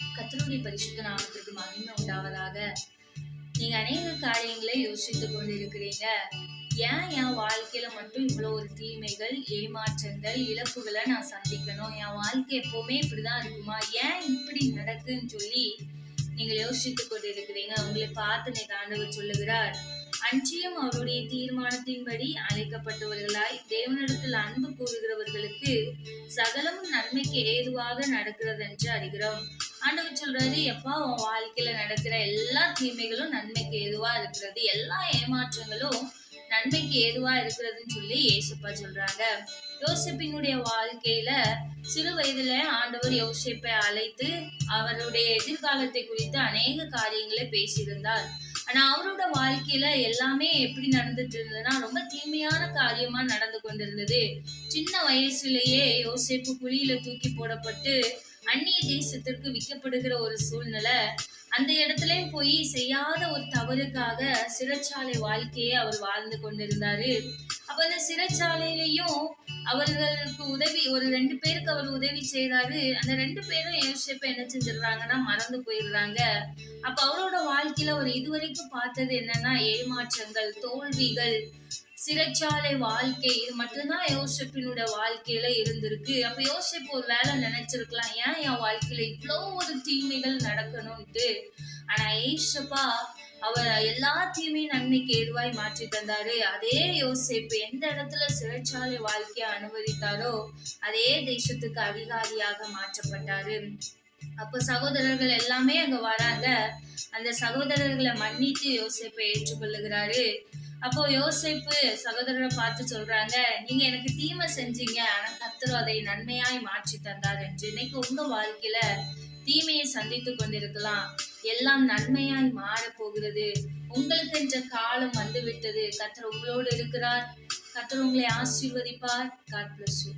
கத்தனுடைய பரிசுத்த நாமத்திற்கு மகிமை உண்டாவதாக. நீங்க அநேக காரியங்களை யோசித்துக் கொண்டிருக்கிறீங்க. ஏன் என் வாழ்க்கையில மட்டும் இவ்வளோ ஒரு தீமைகள் ஏமாற்றங்கள் இழப்புகளை நான் சந்திக்கணும்? என் வாழ்க்கை எப்பவுமே இப்படிதான் இருக்குமா? ஏன் இப்படி நடக்குன்னு சொல்லி நீங்கள் யோசித்துக் கொண்டிருக்கிறீங்க. உங்களை பார்த்து நீ ஆண்டவர் சொல்லுகிறார் அன்றியும் அவருடைய தீர்மானத்தின்படி அழைக்கப்பட்டவர்களாய் தேவனிடத்தில் அன்பு கூறுகிறவர்களுக்கு சகலமும் நன்மைக்கு ஏதுவாக நடக்கிறது என்று அறிகிறோம். ஆண்டவர் சொல்றாரு எப்பா உன் வாழ்க்கையில நடக்கிற எல்லா தீமைகளும் நன்மைக்கு எதுவா இருக்கிறது எல்லா ஏமாற்றங்களும் நன்மைக்கு ஏதுவா இருக்கிறதுன்னு சொல்லி ஏசப்பா சொல்றாங்க. யோசிப்பினுடைய வாழ்க்கையில சிறு வயதுல ஆண்டவர் யோசிப்பை அழைத்து அவருடைய எதிர்காலத்தை குறித்து அநேக காரியங்களை பேசியிருந்தார். ஆனா அவரோட வாழ்க்கையில எல்லாமே எப்படி நடந்துட்டு இருந்ததுன்னா ரொம்ப தீமையான காரியமா நடந்து கொண்டிருந்தது. சின்ன வயசுலயே யோசிப்பு குழியில தூக்கி போடப்பட்டு அந்நிய தேசத்திற்கு விற்கப்படுகிற ஒரு சூழ்நிலை அந்த இடத்துலயும் போய் செய்யாத ஒரு தவறுக்காக சிறைச்சாலை வாழ்க்கையை அவர் வாழ்ந்து கொண்டிருந்தாரு. அப்ப அந்த சிறைச்சாலையிலையும் அவர்களுக்கு உதவி ஒரு ரெண்டு பேருக்கு அவர் உதவி செய்யறாரு அந்த ரெண்டு பேரும் யோசிப்ப என்ன செஞ்சிடுறாங்கன்னா மறந்து போயிடுறாங்க. அப்ப அவரோட வாழ்க்கையில அவர் இதுவரைக்கும் பார்த்தது என்னன்னா ஏமாற்றங்கள் தோல்விகள் சிறைச்சாலை வாழ்க்கை இது மட்டும்தான் யோசிப்பினோட வாழ்க்கையில இருந்திருக்கு. அப்ப யோசிப்பு ஒரு வேலை நினைச்சிருக்கலாம் ஏன் என் வாழ்க்கையில இவ்வளோ ஒரு தீமைகள் நடக்கணும்ட்டு. ஆனா ஏசப்பா அவர் எல்லாத்தையுமே நன்மைக்கு ஏதுவாய் மாற்றி தந்தாரு. அதே யோசிப்பு எந்த இடத்துல சிறைச்சாலை வாழ்க்கையை அனுமதித்தாரோ அதே தேசத்துக்கு அதிகாரியாக மாற்றப்பட்டாரு. அப்போ சகோதரர்கள் எல்லாமே அங்க வராங்க. அந்த சகோதரர்களை மன்னித்து யோசிப்பை ஏற்றுக்கொள்ளுகிறாரு. அப்போ யோசிப்பு சகோதரரை பார்த்து சொல்றாங்க நீங்க எனக்கு தீமை செஞ்சீங்க. ஆனா கத்தர் அதை நன்மையாய் மாற்றி தந்தார் என்று. இன்னைக்கு உங்க வாழ்க்கையில தீமையை சந்தித்து கொண்டிருக்கலாம். எல்லாம் நன்மையாய் மாற போகிறது உங்களுக்கு என்ற காலம் வந்து விட்டது கத்தர் உங்களோடு இருக்கிறார். கத்தர் உங்களை ஆசீர்வதிப்பார். God bless you